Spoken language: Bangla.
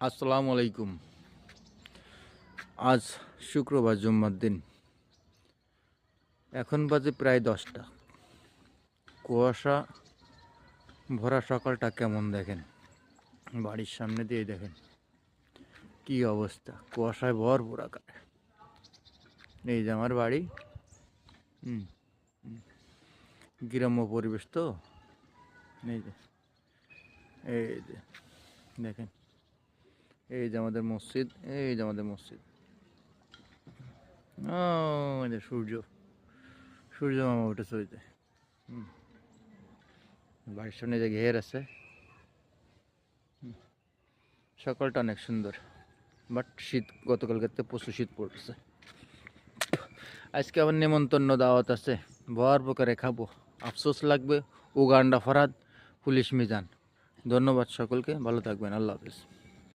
আসসালামু আলাইকুম। আজ শুক্রবার, জুম্মার দিন। এখন বাজে প্রায় দশটা। কুয়াশা, ভরা সকালটা কেমন দেখেন? বাড়ির সামনে দিয়ে দেখেন। কি অবস্থা? কুয়াশায় ভরপুর আকার এই যে আমার বাড়ি। হুম। গ্রাম্য পরিবেশ তো? এই যে এই যে, দেখেন। এই যে আমাদের মসজিদ, এই যে আমাদের মসজিদ। ও যে সূর্য। সূর্য মামা যে হুম। বাড়ির সামনে যে ঘের আছে। সকালটা অনেক সুন্দর। বাট শীত, গতকালকে তো প্রচুর শীত পড়ছে। আজকে আবার নেমন্তন্ন দাওয়াত আছে। ভর প্রকারে খাব। আফসোস লাগবে। Uganda Farhad, police Mizan. ধন্যবাদ সকলকে। ভালো থাকবেন। আল্লাহ হাফিজ।